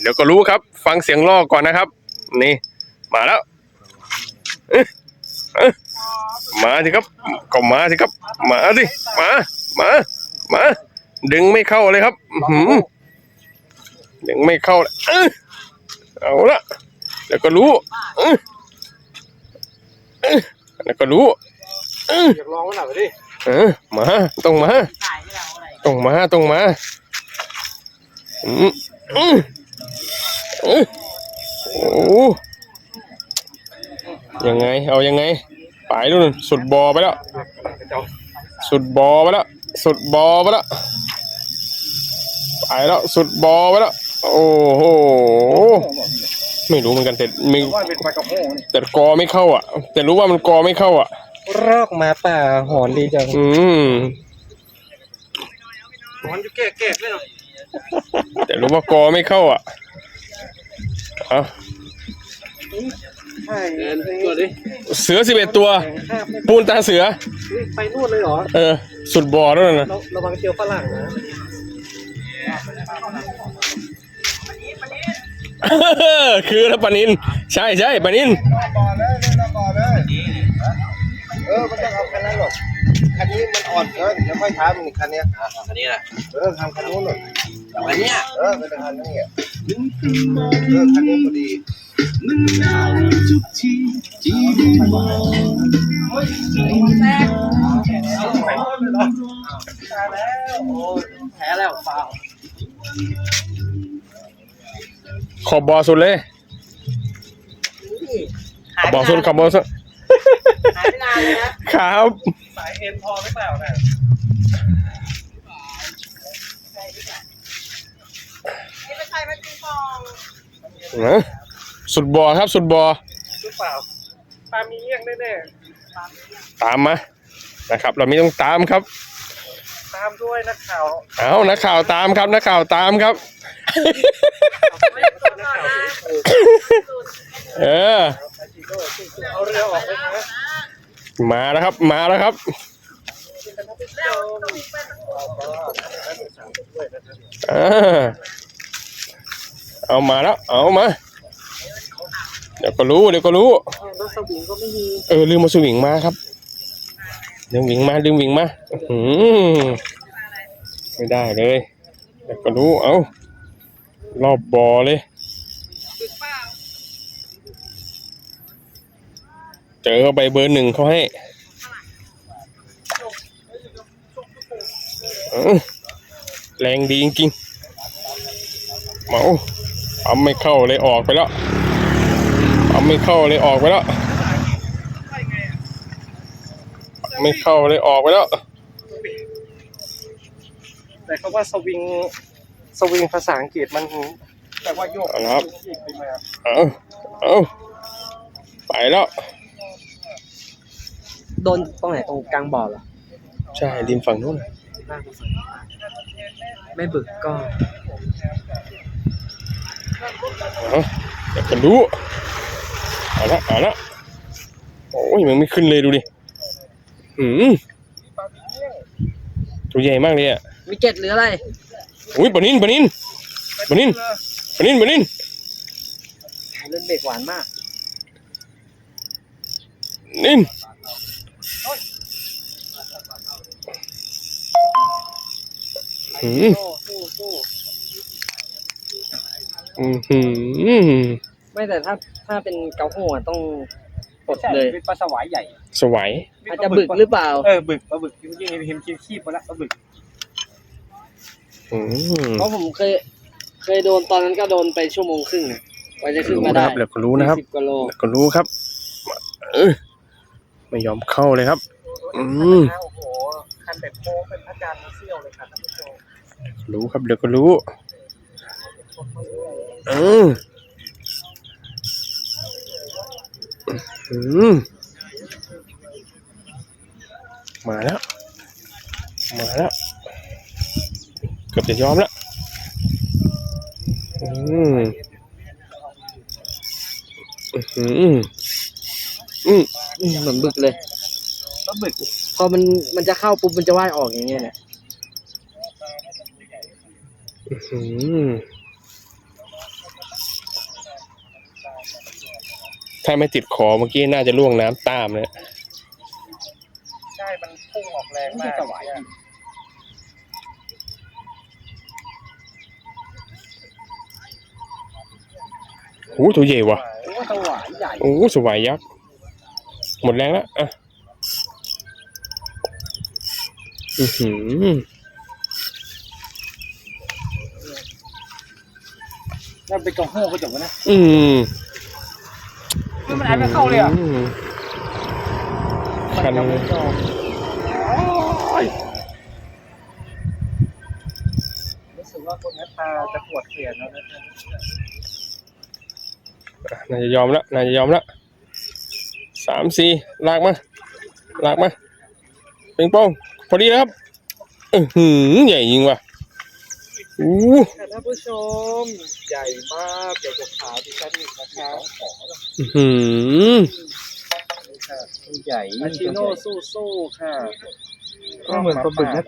เดี๋ยวก็รู้ครับ ฟังเสียงลอกก่อนนะครับ นี่ มาแล้วเอ๊ะเอ๊ะมาสิครับก็มาสิครับ มาสิมามามาดึงไม่เข้าเลยครับอื้อหือดึงไม่เข้าเลยเอ้ยเอาละเดี๋ยวก็รู้เอ้ยเอ้ยเดี๋ยวก็รู้เอ้ยอยากลองมันหน่อยดิเออมาต้องมาต้องมาต้องมาอืมอืมอืม โอ้ยังไง เอายังไง ไปนู่นสุดบอไปแล้ว สุดบอไปแล้ว สุดบอไปแล้ว ไปแล้ว สุดบอไปแล้ว โอ้โห ไม่รู้เหมือนกันแต่ไม่ว่าเป็นปลากระโห้นี่แต่กอไม่เข้าอะ แต่รู้ว่ามันกอไม่เข้าอะ รอกหมาป่าหอนดีจัง อืมหอนอยู่แก่แก่เลยเนาะแต่รู้ว่ากอไม่เข้าอะ เอาใช่ตัวดิเสือสิบเอ็ดตัว ปูนตาเสือ ไปนู่นเลยเหรอ เออ สุดบ่อแล้วนะเราระวังเจียวฝรั่งนะคือแล้วปานิน ใช่ใช่ปานินก่อนเลยเล่นละก่อนเลยเออมันต้องเอาคันนั้นหรอกคันนี้มันอ่อนเกินเดี๋ยวค่อยทำคันเนี้ยอันนี้แหละเออทำคันนู้นหน่อยอันเนี้ยเออเป็นคันนั้ นเนี่ยเออคันนี้พอดีแพ้แล้วฟาวขอบบอสุดเลยขอบบอสุดขอบบอสุดหายไปนานเลยนะครับ สายเอ็นพอหรือเปล่าน่ะ นะสุดบ่อครับ สุดบ่อหรือเปล่าปลามีเงี้ยงแน่ตามมานะครับ เราไม่ต้องตามครับ ๆตามด้วยนักข่าวเอานักข่าวตามครับนักข่าวตามครับเออ เอาเรือออกไปนะมาแล้วครับ มาแล้วครับ อ่า เอามาแล้ว เอามา เดี๋ยวก็รู้ เดี๋ยวก็รู้ รถสวิงก็ไม่มีเออลืมมาสวิงมาครับลืมวิ่งมาลืมวิ่งมาอื้อหือไม่ได้เลย เดี๋ยวก็รู้ เอารอบบอเลย เจอเข้าไปเบอร์หนึ่งเขาให้เออแรงดีจริงๆเมา ปั๊มไม่เข้าเลยออกไปแล้วปั๊มไม่เข้าเลยออกไปแล้ว ไม่เข้าเลยออกไปแล้ว แต่เขาว่าสวิงสวิงภาษาอังกฤษมันแต่ว่าโยกเอาละครับไปมาเอาเอาไปแล้ว โดนตรงไหนตรงกลางบ่อเหรอ ใช่ริมฝั่งนู้น ไม่บึกก็ เอาเดี๋ยวก็รู้เอาละเอาละโอ้ยมันไม่ขึ้นเลยดูดิหืมตัวใหญ่มากเลยอะมีเกล็ดหรืออะไรอุ้ยปลานินปลานินปลานินปลานินปลานินเล่นเด็กหวานมาก นินหืม โซ่สู้สู้ อือหือไม่แต่ถ้าถ้าเป็นเกาหัวต้องปลดใช่เลย เป็นปลาสวายใหญ่สวัยอาจจะบึกหรือเปล่า เออบึกปลาบึกเมื่อกี้เห็นเห็นคีบมาแล้วปลาบึกอืมเพราะผมเคย เคยโดนตอนนั้นก็โดนไปชั่วโมงครึ่งอะกว่าจะขึ้นรู้มานะคได้รับเดี๋ยวก็รู้นะครับ สิบกว่าโลเดี๋ยวก็รู้ครับเออไม่ยอมเข้าเลยครับ อืม โอ้โหคันแบบโค้งเป็นพระจันทร์เสี้ยวเลยค่ะท่านผู้ชมรู้ครับเดี๋ยวก็รู้เอ ออืมมาแล้ว มาแล้ว เกือบจะยอมแล้วอืมอืมอืมอืมเหมือนบึกเลยปลาบึกพอมันมันจะเข้าปุ๊บมันจะว่ายออกอย่างเงี้ยเนี่ยอืม ถ้าไม่ติดคอเมื่อกี้น่าจะล่วงน้ำตามเลยใช่ มันพุ่งออกแรงมากเนี่ยโอ้ตัวใหญ่ว่ะโอ้สวายใหญ่โอ้สวายยักษ์หมดแรงแล้วอะอือหือนั่นเป็นกระโห้กระจกวะนะ อืม มันอันไม่เข้าเลยอะมคันเลยรู้สึกว่าคนนี้ตาจะปวดเสียนแล้วนะอะน่าจะยอมแล้วน่าจะยอมแล้วสามสี่ลากมาลากมาปิงปองพอดีแล้วครับ อือหือใหญ่จริงว่ะ อู้ค่ะท่านผู้ชมใหญ่มากใหญ่กว่าขาดิฉันอีกนะคะอื้อหือนี่ค่ะใหญ่อาชิโน่สู้ๆค่ะ ก็เหมือนปลาบึกนะ